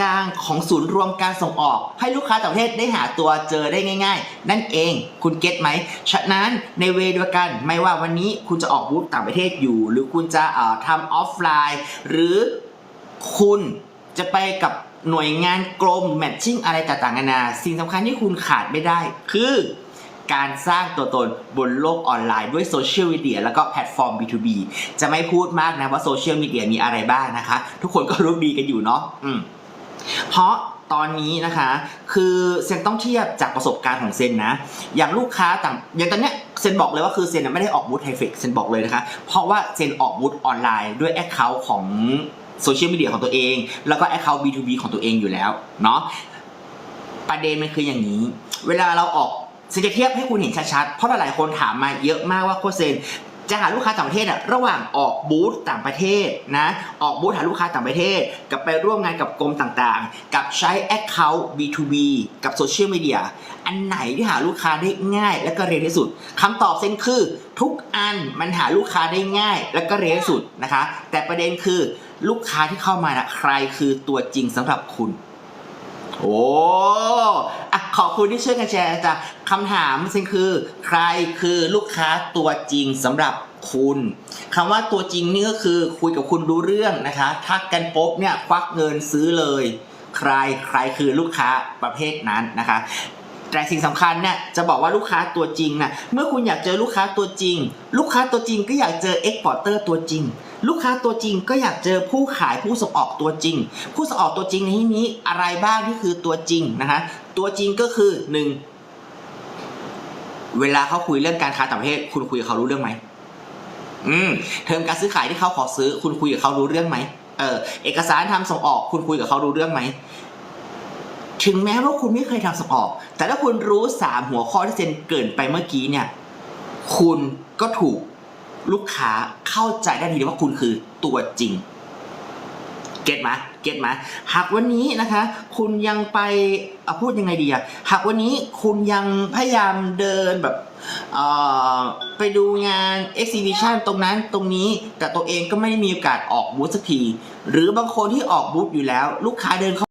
กลางของศูนย์รวมการส่งออก ให้ลูกค้าต่างประเทศได้หาตัวเจอได้ง่าย ๆ นั่นเองคุณเก็ตไหม ฉะนั้นในเวเดียวกันไม่ว่าวันนี้คุณจะออกบูธต่างประเทศอยู่ หรือคุณจะทำออฟไลน์ หรือคุณจะไปกับหน่วยงานกรมแมทชิ่งอะไรต่างๆนานาสิ่งสำคัญที่คุณขาดไม่ได้ คือการสร้างตัวตนบนโลกออนไลน์ด้วยโซเชียลมีเดียแล้วก็แพลตฟอร์ม B2B จะไม่พูดมากนะว่าโซเชียลมีเดียมีอะไรบ้างนะคะ ทุกคนก็รู้ดีกันอยู่เนาะอืม เพราะตอนนี้นะคะ คือเซนต้องเทียบจากประสบการณ์ของเซนนะ อย่างลูกค้าต่างอย่างตอนเนี้ยเซนบอกเลยว่าคือเซนไม่ได้ออกบูธไฮเฟกเซนบอกเลยนะคะ เพราะว่าเซนออกบูธออนไลน์ด้วยแอคเคาท์ของโซเชียลมีเดียของตัวเอง แล้วก็แอคเคาท์ B2B ของตัวเองอยู่แล้วเนาะประเด็นมันคืออย่างนี้ เวลาเราออกเซนจะเทียบให้คุณเห็นชัดๆ เพราะหลายๆคนถามมาเยอะมากว่าโคชเซน จะหาลูกค้าต่างประเทศอะระหว่างออกบูธต่างประเทศนะออกบูธหาลูกค้าต่างประเทศ กับไปร่วมงานกับกรมต่างๆ กับใช้ Account B2B กับโซเชียลมีเดียอันไหนที่หาลูกค้าได้ง่าย และก็เร็วที่สุดคำตอบเซนคือ ทุกอันมันหาลูกค้าได้ง่าย และก็เร็วที่สุดนะคะ แต่ประเด็นคือลูกค้าที่เข้ามานะใครคือตัวจริงสำหรับคุณโอ้อะขอบคุณที่ช่วยกันแชร์จ้ะคำถามสิ่งคือ ใครคือลูกค้าตัวจริงสำหรับ คุณคำว่าตัวจริงนี่ก็คือคุยกับคุณรู้เรื่องนะคะ ทักกันปุ๊บเนี่ยควักเงินซื้อเลย ใครใครคือลูกค้าประเภทนั้นนะคะ แต่สิ่งสำคัญเนี่ยจะบอกว่าลูกค้าตัวจริงนะเมื่อคุณอยากเจอลูกค้าตัวจริง ลูกค้าตัวจริงก็อยากเจอเอ็กพอร์เตอร์ตัวจริง ลูกค้าตัวจริงก็อยากเจอผู้ขายผู้ส่งออกตัวจริง ผู้ส่งออกตัวจริงในที่นี้อะไรบ้างที่คือตัวจริงนะคะตัวจริงก็คือหนึ่งเวลาเขาคุยเรื่องการค้าต่างประเทศ คุณคุยกับเขารู้เรื่องไหม อืมเทอมการซื้อขายที่เขาขอซื้อ คุณคุยกับเขารู้เรื่องไหมเออเอกสารทำส่งออก คุณคุยกับเขารู้เรื่องไหมถึงแม้ว่าคุณไม่เคยทำส่งออก แต่ถ้าคุณรู้สามหัวข้อที่เซนเกินไปเมื่อกี้เนี่ย คุณก็ถูกลูกค้าเข้าใจได้ทีเดียวว่าคุณคือตัวจริง ก็ตไหมเก็ตไหมหากวันนี้นะคะ คุณยังไปเอาพูดยังไงดีอะหากวันนี้คุณยังพยายามเดินแบบไปดูงาน exhibition ตรงนั้นตรงนี้แต่ตัวเองก็ไม่ได้มีโอกาสออกบูธสักที หรือบางคนที่ออกบูธอยู่แล้ว ลูกค้าเดินเข้า